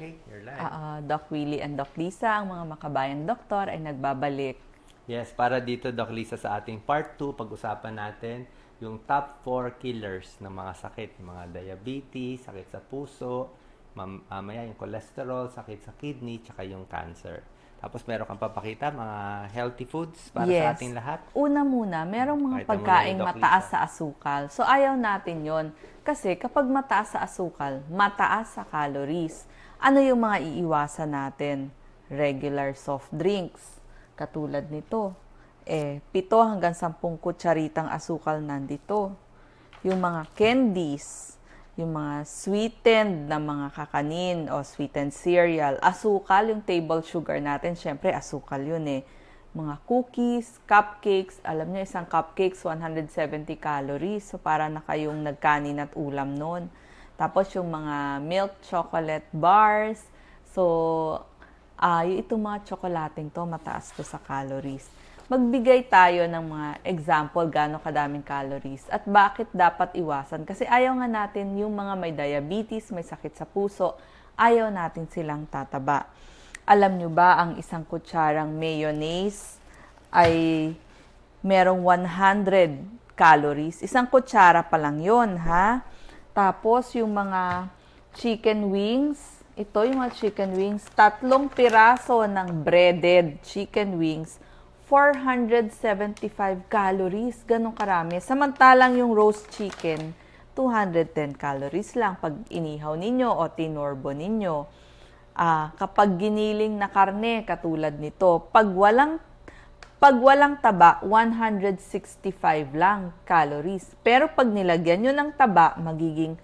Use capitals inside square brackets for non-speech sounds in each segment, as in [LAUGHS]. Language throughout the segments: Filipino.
Okay, you're live. Ah, ah, Doc Willie and Doc Lisa, ang mga makabayang doktor ay nagbabalik. Yes, para dito, Doc Lisa, sa ating part 2, pag-usapan natin yung top 4 killers ng mga sakit. Yung mga diabetes, sakit sa puso, mam- mamaya yung cholesterol, sakit sa kidney, tsaka yung cancer. Tapos meron kang papakita, mga healthy foods para sa Yes. ating lahat. Una muna, merong mga Pakita mo pagkain na yun, Doc mataas sa asukal. So ayaw natin yon Kasi kapag mataas sa asukal, mataas sa calories. Ano yung mga iiwasan natin? Regular soft drinks. Katulad nito. Eh, pito hanggang sampung kutsaritang asukal nandito. Yung mga candies, yung mga sweetened na mga kakanin o sweetened cereal. Asukal, yung table sugar natin, syempre asukal yun eh. Mga cookies, cupcakes, alam nyo, isang cupcakes, 170 calories. So, para na kayong nagkanin at ulam nun. Tapos, yung mga milk chocolate bars. So, ah yung itong mga tsokolating to, mataas to sa calories. Magbigay tayo ng mga example gaano kadaming calories at bakit dapat iwasan. Kasi ayaw nga natin yung mga may diabetes, may sakit sa puso, ayaw natin silang tataba. Alam nyo ba ang isang kutsarang mayonnaise ay merong 100 calories. Isang kutsara pa lang yon ha? Tapos yung mga chicken wings, ito yung mga chicken wings, tatlong piraso ng breaded chicken wings, 475 calories. Ganong karami. Samantalang yung roast chicken, 210 calories lang pag inihaw ninyo o tinorbo ninyo. Ah, kapag giniling na karne, katulad nito, pag walang pag walang taba, 165 lang calories. Pero pag nilagyan nyo ng taba, magiging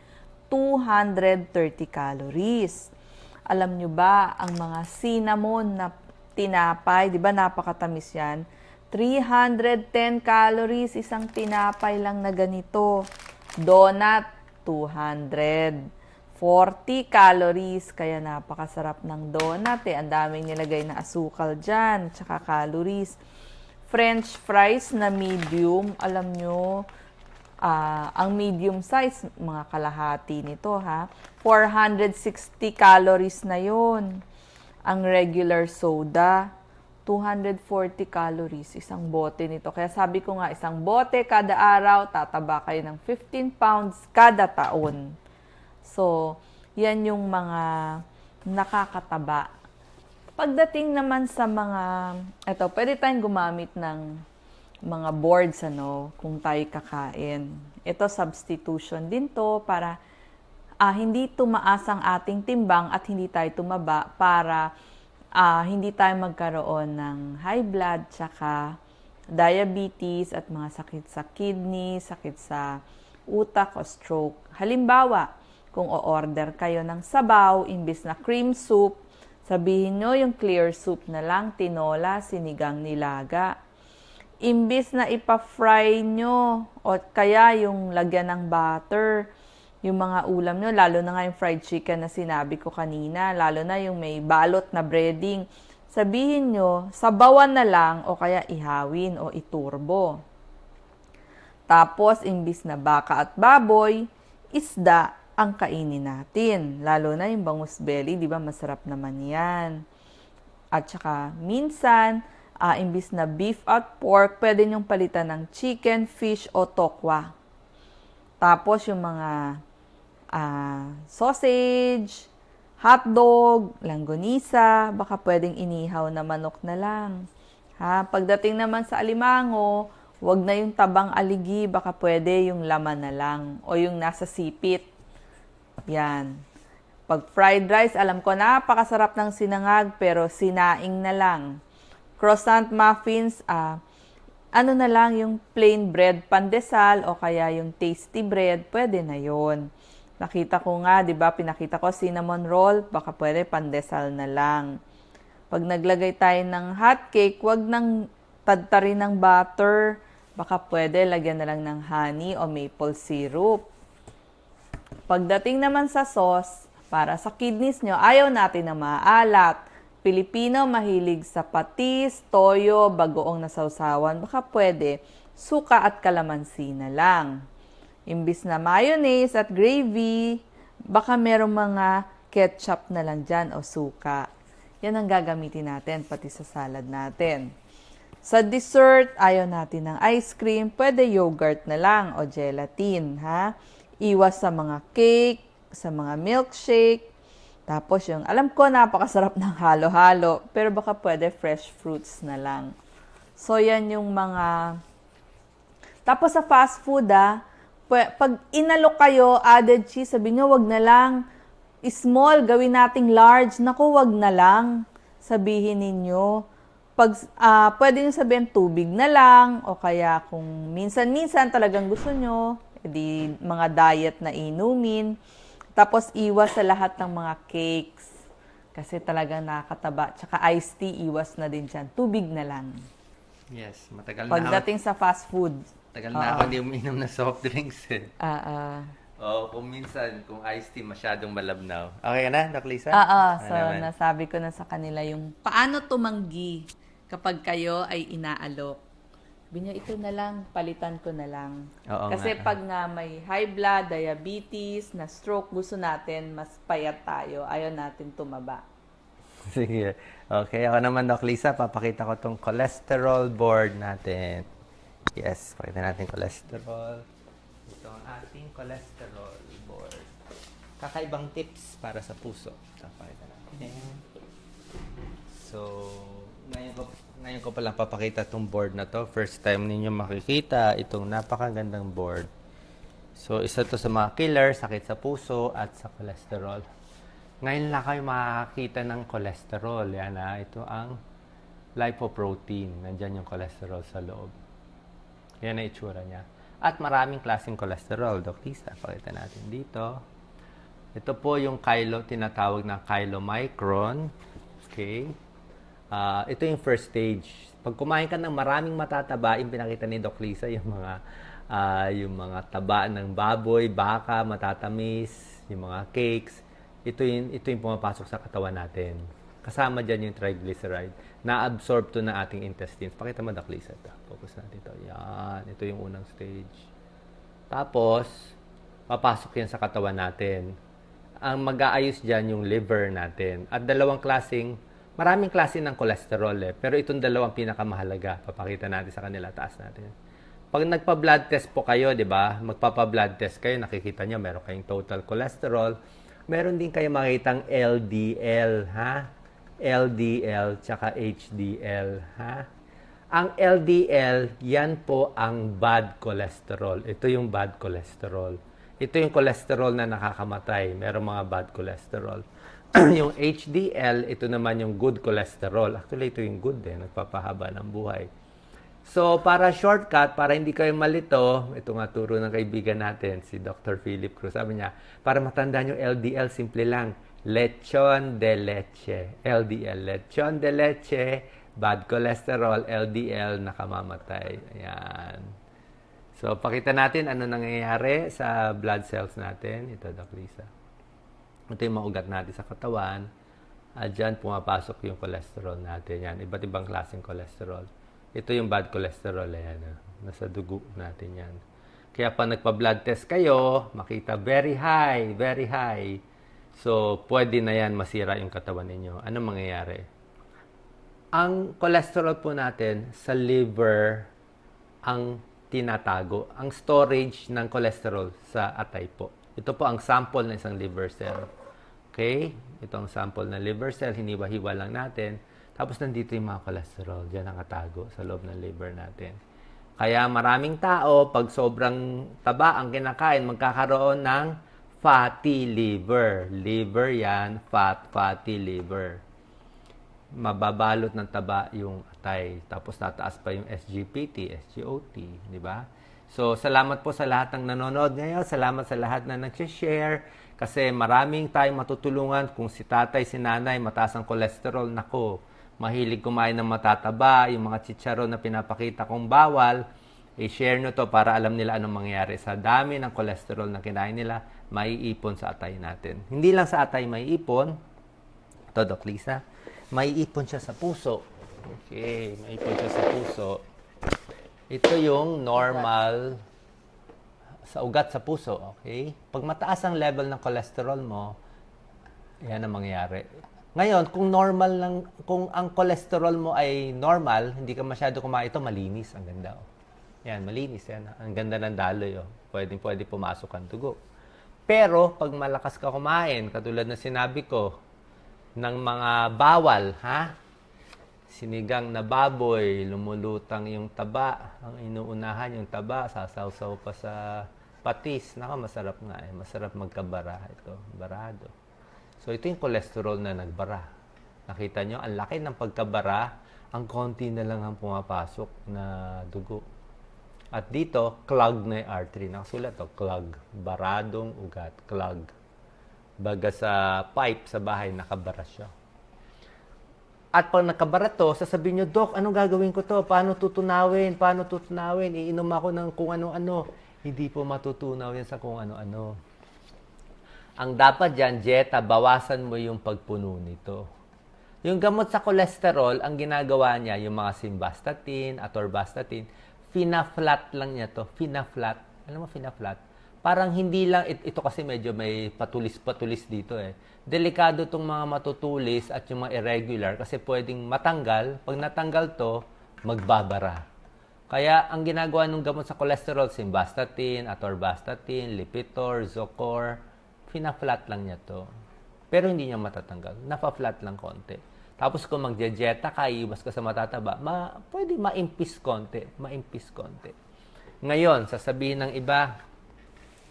230 calories. Alam nyo ba, ang mga cinnamon na tinapay, di ba napakatamis yan? 310 calories, isang tinapay lang na ganito. Donut, 200. 40 calories, kaya napakasarap ng donut eh. Ang daming nilagay na asukal dyan, tsaka calories. French fries na medium, alam nyo, ah, ang medium size, mga kalahati nito ha, 460 calories na yon. Ang regular soda, 240 calories, isang bote nito. Kaya sabi ko nga, isang bote kada araw, tataba kayo ng 15 pounds kada taon. So, yan yung mga nakakataba. Pagdating naman sa mga, eto, pwede tayong gumamit ng mga boards, ano, kung tayo kakain. Ito, substitution din to para ah, hindi tumaas ang ating timbang at hindi tayo tumaba para ah, hindi tayo magkaroon ng high blood, tsaka diabetes at mga sakit sa kidney, sakit sa utak o stroke. Halimbawa, kung o-order kayo ng sabaw, imbis na cream soup, sabihin nyo yung clear soup na lang, tinola, sinigang nilaga. Imbis na ipa-fry nyo, o kaya yung lagyan ng butter, yung mga ulam nyo, lalo na nga yung fried chicken na sinabi ko kanina, lalo na yung may balot na breading, sabihin nyo, sabawan na lang o kaya ihawin o iturbo. Tapos, imbis na baka at baboy, isda ang kainin natin. Lalo na yung bangus belly, di ba masarap naman yan. At saka, minsan, ah, imbis na beef at pork, pwede nyong palitan ng chicken, fish o tokwa. Tapos, yung mga ah, sausage, hotdog, langgonisa, baka pwedeng inihaw na manok na lang. Ha? Pagdating naman sa alimango, wag na yung tabang aligi, baka pwede yung laman na lang o yung nasa sipit. Yan. Pag fried rice, alam ko napakasarap ng sinangag pero sinaing na lang. Croissant muffins, ah, ano na lang yung plain bread pandesal o kaya yung tasty bread, pwede na yon. Nakita ko nga, di ba, pinakita ko cinnamon roll, baka pwede pandesal na lang. Pag naglagay tayo ng hot cake, wag nang tadtarin ng butter. Baka pwede lagyan na lang ng honey o maple syrup. Pagdating naman sa sauce, para sa kidneys nyo, ayaw natin na maalat. Pilipino mahilig sa patis, toyo, bagoong nasawsawan. Baka pwede, suka at kalamansi na lang. Imbis na mayonnaise at gravy, baka merong mga ketchup na lang dyan o suka. Yan ang gagamitin natin, pati sa salad natin. Sa dessert, ayaw natin ng ice cream, pwede yogurt na lang o gelatin, ha? Iwas sa mga cake, sa mga milkshake. Tapos yung, alam ko, napakasarap ng halo-halo, pero baka pwede fresh fruits na lang. So, yan yung mga... Tapos sa fast food, ah, pag inalok kayo, added cheese, sabi nyo, wag na lang. Small, gawin nating large. Naku, wag na lang. Sabihin ninyo. Pag, ah, pwede nyo sabihin tubig na lang, o kaya kung minsan-minsan talagang gusto nyo, edi mga diet na inumin. Tapos iwas sa lahat ng mga cakes. Kasi talagang nakakataba. Tsaka iced tea, iwas na din dyan. Tubig na lang. Yes, matagal na ako. Pagdating sa fast food. Tagal na ako hindi uminom ng soft drinks eh. Ah, ah. Oo, kung minsan, kung iced tea masyadong malabnaw. Okay ka na, Doc Lisa? Ah, ah. Ano So, naman? nasabi ko na sa kanila yung paano tumanggi kapag kayo ay inaalok. Sabi ito na lang, palitan ko na lang. Oo Kasi nga. pag nga may high blood, diabetes, na stroke, gusto natin mas payat tayo. Ayaw natin tumaba. [LAUGHS] Sige. Okay, ako naman, Doc Lisa, papakita ko tong cholesterol board natin. Yes, pakita natin cholesterol. Ito ang ating cholesterol board. Kakaibang tips para sa puso. Ito, pakita natin. So, ngayon ko, ngayon ko palang papakita itong board na to. First time ninyo makikita itong napakagandang board. So, isa to sa mga killer, sakit sa puso at sa cholesterol. Ngayon lang kayo makakita ng cholesterol. Yan ha. Ito ang lipoprotein. Nandyan yung cholesterol sa loob. Yan ang itsura niya. At maraming klaseng cholesterol. Doc Lisa, pakita natin dito. Ito po yung kilo, tinatawag na chylomicron. Okay. Ah, ito yung first stage. Pag kumain ka ng maraming matataba, yung pinakita ni Doc Lisa, yung mga ah, yung mga taba ng baboy, baka, matatamis, yung mga cakes, ito yung, ito yung pumapasok sa katawan natin. Kasama dyan yung triglyceride. Na-absorb to na ating intestines. Pakita mo, Doc Lisa. Ito. Focus natin ito. Yan. Ito yung unang stage. Tapos, papasok yan sa katawan natin. Ang mag-aayos dyan yung liver natin. At dalawang klasing, maraming klase ng cholesterol eh. Pero itong dalawang pinakamahalaga. Papakita natin sa kanila. Taas natin. Pag nagpa-blood test po kayo, di ba? Magpapa-blood test kayo, nakikita nyo, meron kayong total cholesterol. Meron din kayo makitang LDL, ha? LDL, tsaka HDL, ha? Ang LDL, yan po ang bad cholesterol. Ito yung bad cholesterol. Ito yung cholesterol na nakakamatay. Meron mga bad cholesterol. [CLEARS THROAT] yung HDL, ito naman yung good cholesterol. Actually, ito yung good eh. Nagpapahaba ng buhay. So, para shortcut, para hindi kayo malito, ito nga turo ng kaibigan natin, si Dr. Philip Cruz. Sabi niya, para matandaan yung LDL, simple lang. Lechon de leche. LDL, lechon de leche, bad cholesterol, LDL, nakamamatay. Ayan. So, pakita natin ano nangyayari sa blood cells natin. Ito, Doc Lisa. Ito yung mga ugat natin sa katawan. At dyan pumapasok yung cholesterol natin. Yan, iba't ibang klaseng cholesterol. Ito yung bad cholesterol. Ayan, ah. nasa dugo natin yan. Kaya pa nagpa-blood test kayo, makita very high, very high. So, pwede na yan masira yung katawan ninyo. Ano mangyayari? Ang cholesterol po natin sa liver ang tinatago. Ang storage ng cholesterol sa atay po. Ito po ang sample ng isang liver cell. Okay? Ito ang sample ng liver cell. Hiniwa-hiwa lang natin. Tapos nandito yung mga cholesterol. Diyan nakatago sa loob ng liver natin. Kaya maraming tao, pag sobrang taba ang kinakain, magkakaroon ng fatty liver. Liver yan, fat, fatty liver. Mababalot ng taba yung atay. Tapos tataas pa yung SGPT, SGOT, di ba? So, salamat po sa lahat ng nanonood ngayon. Salamat sa lahat na nag-share. Kasi maraming tayong matutulungan kung si tatay, si nanay, mataas ang cholesterol. Nako, mahilig kumain ng matataba, yung mga chicharon na pinapakita kong bawal, i-share nyo to para alam nila anong mangyayari. Sa dami ng cholesterol na kinain nila, maiipon sa atay natin. Hindi lang sa atay maiipon, ito, Doc Lisa, maiipon siya sa puso. Okay, maiipon siya sa puso. Ito yung normal sa ugat sa puso, okay? Pag mataas ang level ng cholesterol mo, Yan ang mangyayari. Ngayon, kung normal lang, kung ang cholesterol mo ay normal, hindi ka masyado kumain ito, malinis. Ang ganda. Oh. Yan, malinis. Yan. Ang ganda ng daloy. Oh. Pwede, pwede pumasok ang dugo. Pero, pag malakas ka kumain, katulad na sinabi ko, ng mga bawal, ha? Sinigang na baboy, lumulutang yung taba, ang inuunahan yung taba, sasawsaw pa sa patis. Naka, masarap nga eh. Masarap magkabara ito. Barado. So, ito yung cholesterol na nagbara. Nakita nyo, ang laki ng pagkabara, ang konti na lang ang pumapasok na dugo. At dito, clog na yung artery. Nakasulat to, clog. Baradong ugat, clog. Baga sa pipe sa bahay, nakabara siya. At pag nakabara to, sasabihin nyo, Dok, anong gagawin ko to? Paano tutunawin? Paano tutunawin? Iinom ako ng kung ano-ano. Hindi po matutunaw yan sa kung ano-ano. Ang dapat dyan, Jetta, bawasan mo yung pagpuno nito. Yung gamot sa cholesterol, ang ginagawa niya, yung mga simvastatin, atorvastatin, fina-flat lang niya to. Fina-flat. Alam mo, fina-flat? Parang hindi lang, it- ito kasi medyo may patulis-patulis dito eh. Delikado tong mga matutulis at yung mga irregular kasi pwedeng matanggal. Pag natanggal to, magbabara. Kaya ang ginagawa ng gamot sa cholesterol, simvastatin, atorvastatin, lipitor, zocor, fina-flat lang niya to. Pero hindi niya matatanggal. Napa-flat lang konti. Tapos kung magjejeta ka, iwas ka sa matataba, ma, pwede maimpis konti. Maimpis konti. Ngayon, sasabihin ng iba,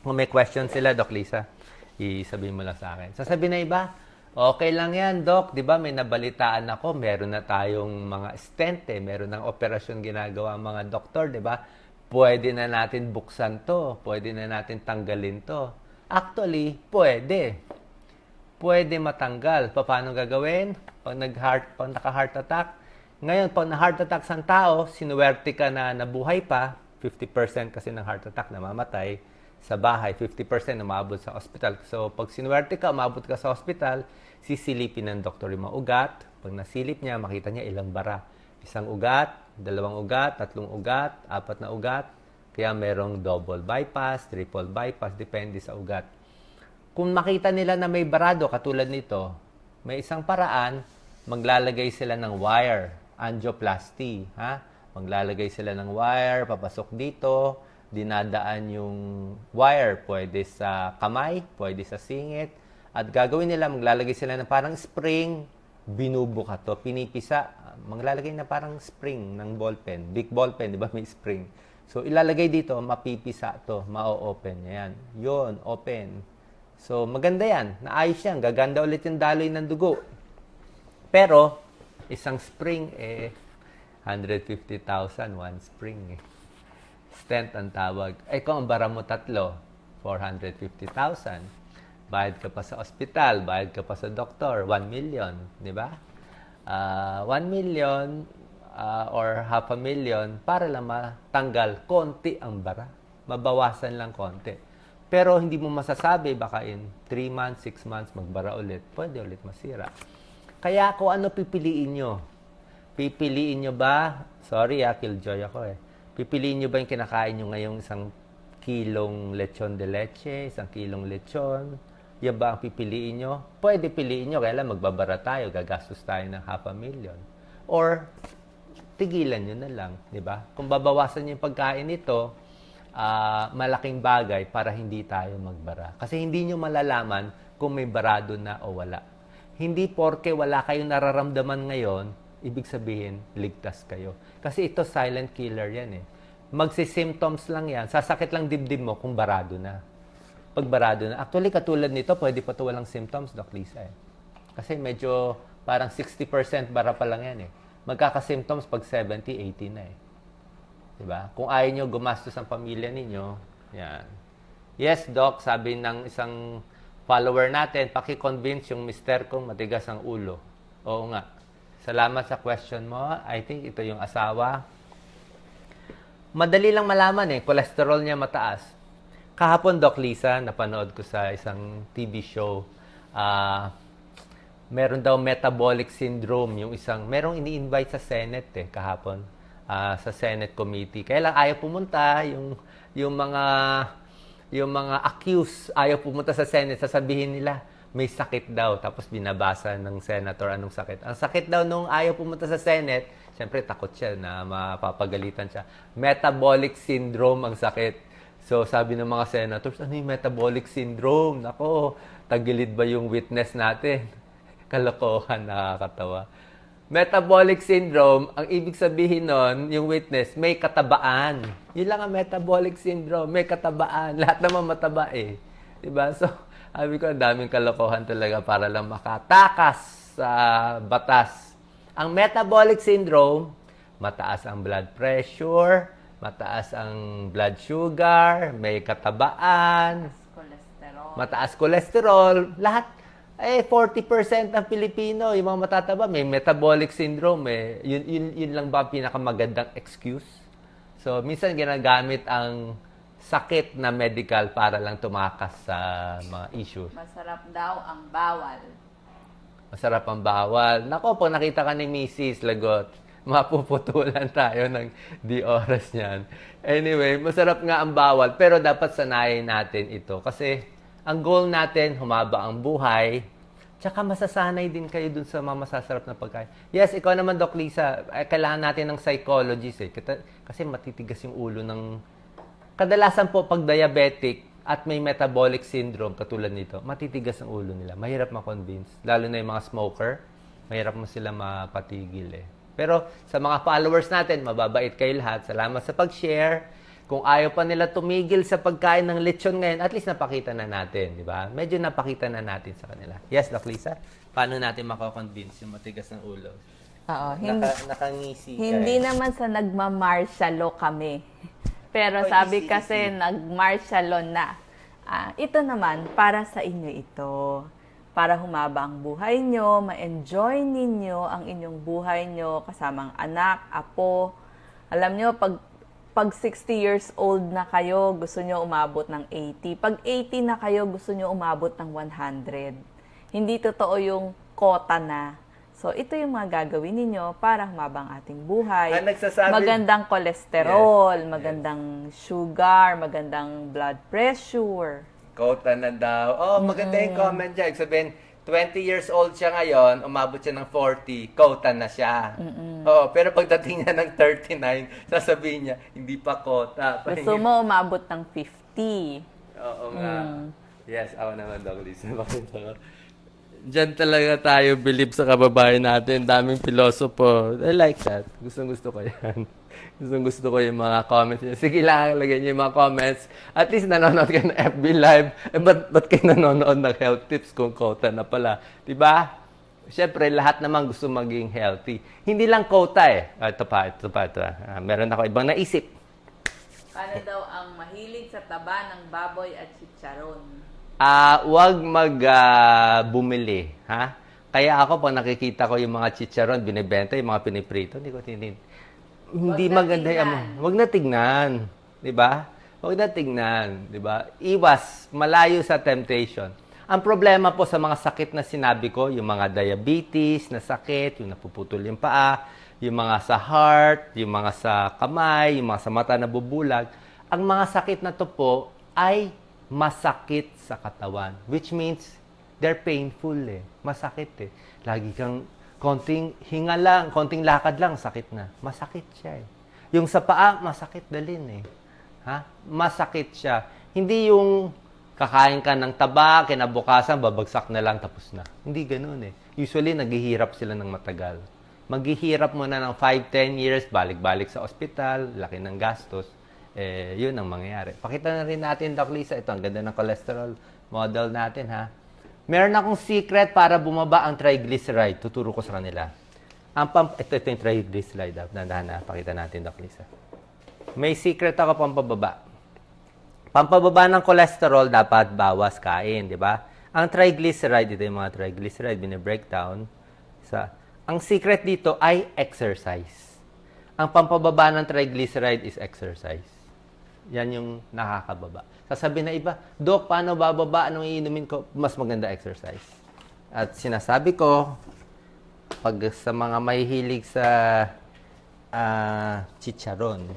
kung may question sila, Doc Lisa, isabihin mo lang sa akin. Sasabihin ng iba, okay lang yan, Doc. Di ba may nabalitaan ako, meron na tayong mga stent eh, meron ng operasyon ginagawa mga doktor, di ba? Pwede na natin buksan to, pwede na natin tanggalin to. Actually, pwede. Pwede matanggal. Paano gagawin? Pag nag-heart, pag naka-heart attack, ngayon, pag na-heart attack sa tao, sinuwerte ka na nabuhay pa, 50% kasi ng heart attack namamatay sa bahay, 50% umabot sa hospital. So, pag sinuwerte ka, umabot ka sa hospital, sisilipin ng doktor yung mga ugat. Pag nasilip niya, makita niya ilang bara. Isang ugat, dalawang ugat, tatlong ugat, apat na ugat. Kaya merong double bypass, triple bypass, depende sa ugat. Kung makita nila na may barado katulad nito, may isang paraan, maglalagay sila ng wire, angioplasty, ha? Maglalagay sila ng wire, papasok dito, dinadaan yung wire, pwede sa kamay, pwede sa singit, at gagawin nila, maglalagay sila ng parang spring, binubuka to, pinipisa, maglalagay na parang spring ng ballpen, big ballpen, di ba may spring. So, ilalagay dito, mapipisa to, ma-open yan. Yun, open. So, maganda yan. Naayos yan. Gaganda ulit yung daloy ng dugo. Pero, isang spring, eh, 150,000, one spring. Eh. Stent ang tawag. Eh, kung ang bara mo tatlo, 450,000. Bayad ka pa sa ospital, bayad ka pa sa doktor, 1 million, di ba? Ah, 1 million ah, or half a million para lang matanggal konti ang bara. Mabawasan lang konti. Pero hindi mo masasabi, baka in 3 months, 6 months, magbara ulit. Pwede ulit masira. Kaya kung ano pipiliin nyo? Pipiliin nyo ba? Sorry ah, killjoy ako eh. Pipiliin nyo ba yung kinakain nyo ngayong isang kilong lechon de leche, isang kilong lechon? Yan ba ang pipiliin nyo? Pwede piliin nyo, kaya lang magbabara tayo, gagastos tayo ng half a million. Or, tigilan nyo na lang, di ba? Kung babawasan nyo yung pagkain nito, ah, malaking bagay para hindi tayo magbara. Kasi hindi nyo malalaman kung may barado na o wala. Hindi porke wala kayong nararamdaman ngayon, ibig sabihin, ligtas kayo. Kasi ito silent killer yan eh. Magsi-symptoms lang yan, sasakit lang dibdib mo kung barado na. Pag barado na. Actually, katulad nito, pwede pa ito walang symptoms, Doc Lisa eh. Kasi medyo parang 60% bara pa lang yan eh. Magkaka-symptoms pag 70, 80 na eh. Diba? Kung ayaw nyo gumastos ang pamilya ninyo, yan. Yes, Doc, sabi ng isang follower natin, paki-convince yung mister kong matigas ang ulo. Oo nga. Salamat sa question mo. I think ito yung asawa. Madali lang malaman eh, cholesterol niya mataas. Kahapon, Doc Lisa, napanood ko sa isang TV show, ah, meron daw metabolic syndrome, yung isang, merong ini-invite sa Senate eh, kahapon, ah, sa Senate Committee. Kaya lang ayaw pumunta, yung, yung mga, yung mga accused, ayaw pumunta sa Senate, sasabihin nila, may sakit daw. Tapos binabasa ng senator anong sakit. Ang sakit daw nung ayaw pumunta sa Senate, syempre takot siya na mapapagalitan siya. Metabolic syndrome ang sakit. So sabi ng mga senators, ano yung metabolic syndrome? Nako, tagilid ba yung witness natin? [LAUGHS] Kalokohan, nakakatawa. Metabolic syndrome, ang ibig sabihin nun, yung witness, may katabaan. Yun lang ang metabolic syndrome, may katabaan. Lahat naman mataba eh. Diba? So, sabi ko, ang daming kalokohan talaga para lang makatakas sa batas. Ang metabolic syndrome, mataas ang blood pressure, mataas ang blood sugar, may katabaan, mataas cholesterol, lahat eh 40% ng Pilipino, yung mga matataba, may metabolic syndrome eh. Yun, yun, yun lang ba ang pinakamagandang excuse? So, minsan ginagamit ang sakit na medical para lang tumakas sa mga issue. Masarap daw ang bawal. Masarap ang bawal. Nako, pag nakita ka ni Mrs. Lagot, [LAUGHS] mapuputulan tayo ng di oras niyan. Anyway, masarap nga ang bawal, pero dapat sanayin natin ito. Kasi ang goal natin, humaba ang buhay, tsaka masasanay din kayo dun sa mga masasarap na pagkain. Yes, ikaw naman, Doc Lisa, eh, kailangan natin ng psychologist eh. Kasi matitigas yung ulo ng... Kadalasan po, pag diabetic at may metabolic syndrome, katulad nito, matitigas ang ulo nila. Mahirap ma-convince. Lalo na yung mga smoker, mahirap mo sila mapatigil eh. Pero sa mga followers natin, mababait kayo lahat. Salamat sa pag-share. Kung ayaw pa nila tumigil sa pagkain ng lechon ngayon, at least napakita na natin, di ba? Medyo napakita na natin sa kanila. Yes, Doc Lisa? Paano natin makakonvince yung matigas ng ulo? Oo, hindi, Naka, nakangisi ka hindi eh. naman sa nagmamarshalo kami. Pero Oh, sabi easy, kasi easy. nagmarshalo na. Ah, ito naman, para sa inyo ito. Para humaba ang buhay nyo, ma-enjoy ninyo ang inyong buhay nyo kasamang anak, apo. Alam nyo, pag, pag 60 years old na kayo, gusto nyo umabot ng 80. Pag 80 na kayo, gusto nyo umabot ng 100. Hindi totoo yung kota na. So, ito yung mga gagawin ninyo para humaba ang ating buhay. Ah, nagsasabi- Magandang cholesterol, Yes, magandang sugar, magandang blood pressure. Kota na daw. Oh, maganda yung comment. Ibig sabihin, 20 years old siya ngayon, umabot siya ng 40, kota na siya. Oh, pero pagdating niya ng 39, sasabihin niya, hindi pa kota. Gusto mo umabot ng 50. Oo nga. Yes, ako naman, Doc Lisa. [LAUGHS] Diyan talaga tayo believe sa kababayan natin. Daming pilosopo. I like that. Gustong gusto ko yan. [LAUGHS] Gustong gusto ko yung mga comments niya. Sige lang, lagyan niyo yung mga comments. At least nanonood kayo ng FB Live. Eh, ba't, ba't kayo nanonood ng health tips kung quota na pala? Diba? Siyempre, lahat naman gusto maging healthy. Hindi lang quota eh. Ah, ito pa, ito pa, ito. Ah, meron ako ibang naisip. Paano daw ang mahilig sa taba ng baboy at chicharon? Ah, wag mag ah, bumili, ha? Kaya ako pag nakikita ko yung mga chicharon binebenta, yung mga piniprito, hindi ko tinin. Hindi na maganda yung tingnan. amo. Wag na tignan, 'di ba? Wag na tignan, 'di ba? Iwas, malayo sa temptation. Ang problema po sa mga sakit na sinabi ko, yung mga diabetes na sakit, yung napuputol yung paa, yung mga sa heart, yung mga sa kamay, yung mga sa mata na bubulag, ang mga sakit na to po ay masakit sa katawan. Which means, they're painful eh. Masakit eh. Lagi kang konting hinga lang, konting lakad lang, sakit na. Masakit siya eh. Yung sa paa, masakit dalin eh. Ha? Masakit siya. Hindi yung kakain ka ng taba, kinabukasan, babagsak na lang, tapos na. Hindi ganun eh. Usually, naghihirap sila ng matagal. Maghihirap mo na ng 5-10 years, balik-balik sa ospital, laki ng gastos eh, yun ang mangyayari. Pakita na rin natin, Doc Lisa, ito, ang ganda ng cholesterol model natin, ha? Meron akong secret para bumaba ang triglyceride. Tuturo ko sa kanila. Ang pam ito, ito yung triglyceride. ah. Nandahan na, pakita natin, Doc Lisa. May secret ako pampababa. Pampababa ng cholesterol, dapat bawas kain, di ba? Ang triglyceride, ito yung mga triglyceride, bine-breakdown. Sa, ang secret dito ay exercise. Ang pampababa ng triglyceride is exercise. Yan yung nakakababa. Sasabihin na iba, Dok, paano bababa? Anong iinumin ko? Mas maganda exercise. At sinasabi ko, pag sa mga mahihilig sa ah, chicharon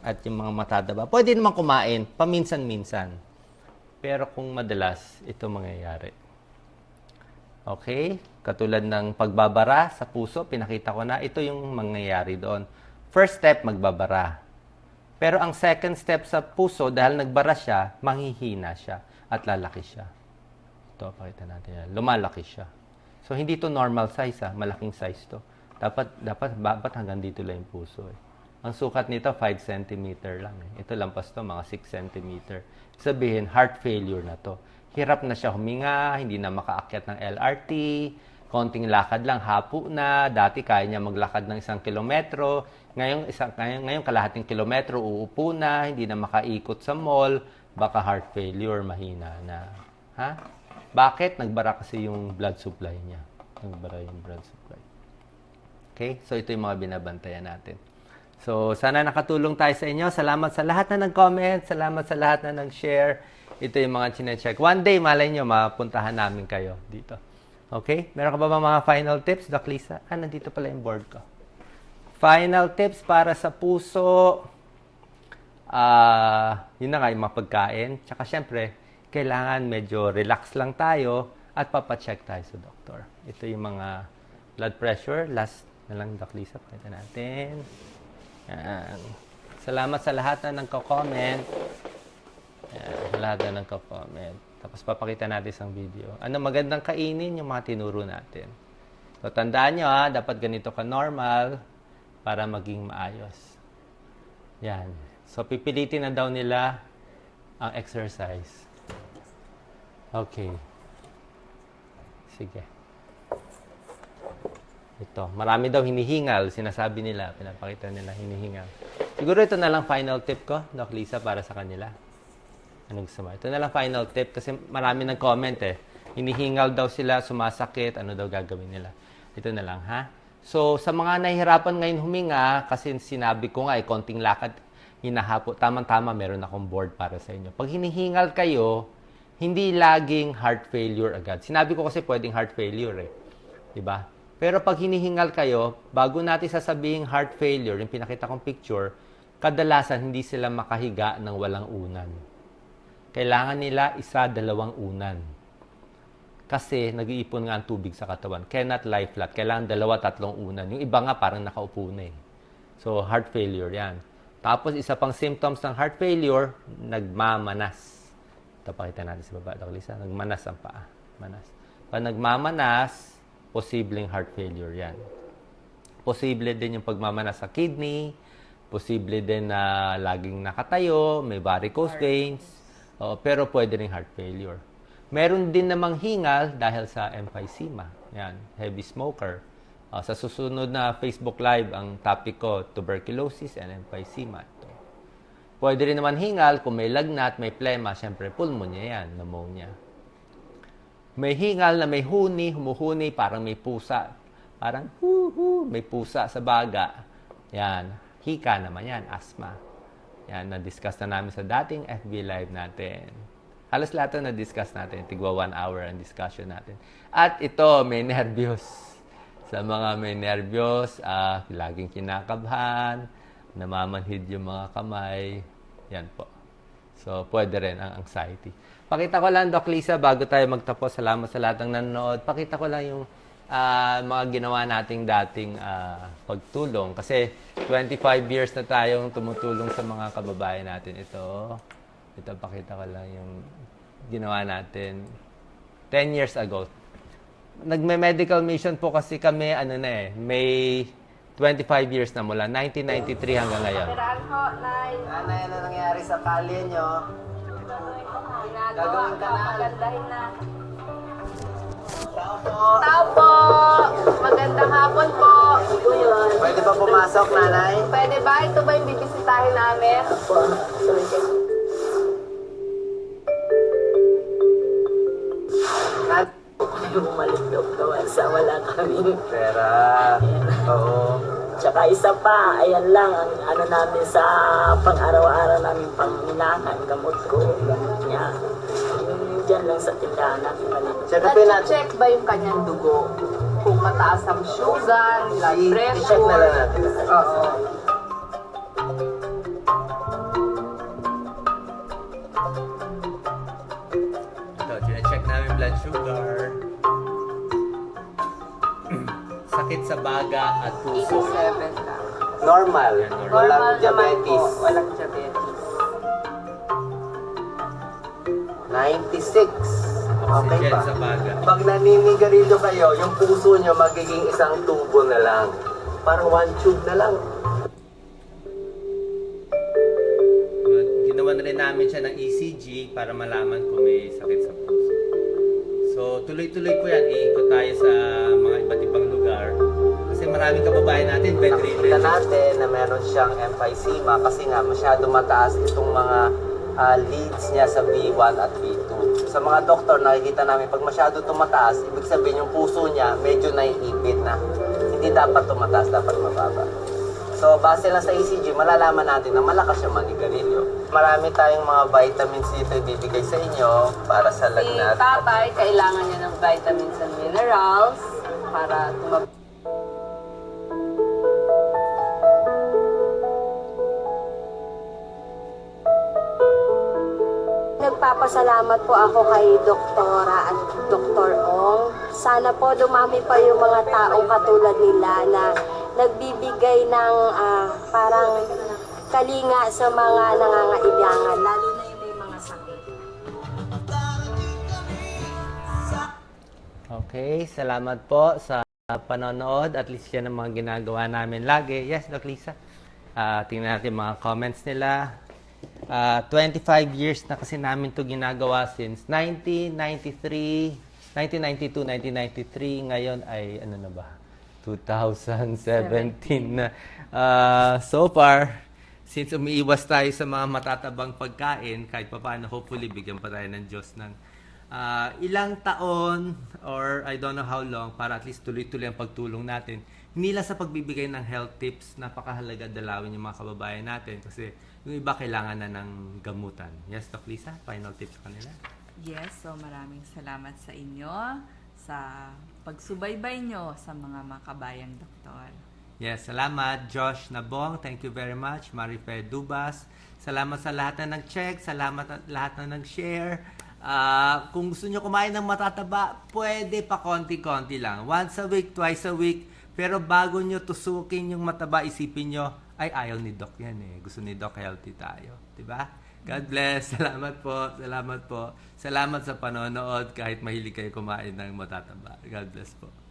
at yung mga matadaba, pwede naman kumain, paminsan-minsan. Pero kung madalas, ito mangyayari. Okay? Katulad ng pagbabara sa puso, pinakita ko na, ito yung mangyayari doon. First step, magbabara. Pero ang second step sa puso, dahil nagbara siya, manghihina siya at lalaki siya. Ito, pakita natin yan. Lumalaki siya. So, hindi to normal size, ah. malaking size to. Dapat, dapat, dapat hanggang dito lang yung puso. Eh. Ang sukat nito, 5 cm lang. Eh. Ito lampas to, mga 6 cm. Sabihin, heart failure na to. Hirap na siya huminga, hindi na makaakyat ng LRT, konting lakad lang, hapo na. Dati kaya niya maglakad ng isang kilometro. Ngayon, isang, ngayon, ngayon kalahating kilometro, uupo na, hindi na makaikot sa mall. Baka heart failure, mahina na. Ha? Bakit? Nagbara kasi yung blood supply niya. Nagbara yung blood supply. Okay? So, ito yung mga binabantayan natin. So, sana nakatulong tayo sa inyo. Salamat sa lahat na nag-comment. Salamat sa lahat na nag-share. Ito yung mga chinecheck. One day, malay nyo, mapuntahan namin kayo dito. Okay? Meron ka ba mga final tips, Doc Lisa? Ah, nandito pala yung board ko. Final tips para sa puso. Ah, yun na nga, yung mga pagkain. Tsaka syempre, kailangan medyo relax lang tayo at papacheck tayo sa doktor. Ito yung mga blood pressure. Last na lang, Doc Lisa, pakita natin. Yan. Salamat sa lahat na nagko-comment. Yan, lahat na nagko-comment. Tapos papakita natin isang video. Ano magandang kainin yung mga tinuro natin. So, tandaan nyo ha, dapat ganito ka normal para maging maayos. Yan. So, pipilitin na daw nila ang exercise. Okay. Sige. Ito. Marami daw hinihingal. Sinasabi nila, pinapakita nila hinihingal. Siguro ito na lang final tip ko, Doc Lisa, para sa kanila. Anong mo? Ito na lang final tip kasi marami nag-comment eh. Hinihingal daw sila, sumasakit, ano daw gagawin nila. Ito na lang, ha? So, sa mga nahihirapan ngayon huminga, kasi sinabi ko nga, eh, konting lakad, hinahapo. Tamang-tama, meron akong board para sa inyo. Pag hinihingal kayo, hindi laging heart failure agad. Sinabi ko kasi pwedeng heart failure eh. ba? Pero pag hinihingal kayo, bago natin sasabihin heart failure, yung pinakita kong picture, kadalasan hindi sila makahiga ng walang unan. Kailangan nila isa, dalawang unan. Kasi nag-iipon nga ang tubig sa katawan. Cannot lie flat. Kailangan dalawa, tatlong unan. Yung iba nga parang nakaupo na eh. So, heart failure yan. Tapos, isa pang symptoms ng heart failure, nagmamanas. Ito pakita natin sa baba, Dr. Lisa. Nagmanas ang paa. Manas. Pag nagmamanas, posibleng heart failure yan. Posible din yung pagmamanas sa kidney. Posible din na laging nakatayo, may varicose veins. Oo, pero pwede rin heart failure. Meron din namang hingal dahil sa emphysema. Yan, heavy smoker. Ah, sa susunod na Facebook Live, ang topic ko, tuberculosis and emphysema. Ito. Pwede rin naman hingal kung may lagnat, may plema, syempre pulmonya yan, pneumonia. May hingal na may huni, humuhuni, parang may pusa. Parang hu, may pusa sa baga. Yan, hika naman yan, asthma. Yan, na-discuss na namin sa dating FB Live natin. Halos lahat na na-discuss natin. Tigwa one hour ang discussion natin. At ito, may nervyos. Sa mga may nervyos, ah, laging kinakabahan, namamanhid yung mga kamay. Yan po. So, pwede rin ang anxiety. Pakita ko lang, Doc Lisa, bago tayo magtapos, salamat sa lahat ng nanonood. Pakita ko lang yung ah, mga ginawa nating dating ah, pagtulong. Kasi 25 years na tayong tumutulong sa mga kababayan natin. Ito, ito pakita ko lang yung ginawa natin 10 years ago. Nagme-medical mission po kasi kami, ano na eh, may 25 years na mula 1993 hanggang ngayon. Peraan ho, Nay. Ano nangyari sa kalye nyo? Ginagawa Gagawin ka na. pagandahin na. Tao po! Tao po! Magandang hapon po. Pwede ba pumasok, nanay? Pwede ba? Ito ba yung bibisitahin namin? bumalik daw gawa sa wala kami. Pera. Oo. Tsaka isa pa, ayan lang, ang ano namin sa pang-araw-araw namin panginahan, gamot ko. Niya. Dyan lang sa tindahan. Check upin natin. check ba yung kanyang dugo? Kung mataas ang sugar, blood pressure. I-check na lang natin. Oo. Ito, check namin blood sugar. [CLEARS THROAT] sakit sa baga at puso. 87 lang. Normal Normal naman naman po, walang diabetes. 96. Okay Oxygen pa. Pag naninigarilyo kayo, yung puso nyo magiging isang tubo na lang. Parang one tube na lang. Ginawa na rin namin siya ng ECG para malaman kung may sakit sa puso. So, tuloy-tuloy po yan. Iikot tayo sa mga iba't ibang lugar. Kasi maraming kababayan natin, Nakikita bedridden. natin na meron siyang emphysema kasi nga masyado mataas itong mga ah, leads niya sa V1 at V2. Sa mga doktor, nakikita namin pag masyado tumataas, ibig sabihin yung puso niya medyo naiipit na. Hindi dapat tumataas, dapat mababa. So, base lang sa ECG, malalaman natin na malakas siya manigarilyo. Marami tayong mga vitamins dito ibibigay sa inyo para sa Si lagnat. tatay, kailangan niya ng vitamins and minerals para tumab... Nagpapasalamat po ako kay Doktora at Doktor Ong. Sana po dumami pa yung mga taong katulad nila na nagbibigay ng ah, parang kalinga sa mga nangangailangan, lalo na yung may mga sakit. Okay, salamat po sa panonood. At least yan ang mga ginagawa namin lagi. Yes, Doc Lisa? Ah, tingnan natin mga comments nila. Ah, 25 years na kasi namin to ginagawa since 1993, 1992, 1993. Ngayon ay ano na ba? 2017 na. Ah, so far, since umiiwas tayo sa mga matatabang pagkain, kahit pa paano, hopefully, bigyan pa tayo ng Diyos ng ah, ilang taon or I don't know how long para at least tuloy-tuloy ang pagtulong natin. Hindi sa pagbibigay ng health tips, napakahalaga dalawin yung mga kababayan natin kasi yung iba kailangan na ng gamutan. Yes, Doc Lisa? Final tips kanila? Yes, so maraming salamat sa inyo sa pagsubaybay nyo sa mga makabayang doktor. Yes, salamat Josh Nabong. Thank you very much. Marife Dubas. Salamat sa lahat na nag-check. Salamat sa lahat na nag-share. Ah, kung gusto nyo kumain ng matataba, pwede pa konti-konti lang. Once a week, twice a week. Pero bago nyo tusukin yung mataba, isipin nyo, ay ayaw ni Doc yan eh. Gusto ni Doc healthy tayo. ba? God bless. [LAUGHS] Salamat po. Salamat po. Salamat sa panonood kahit mahilig kayo kumain ng matataba. God bless po.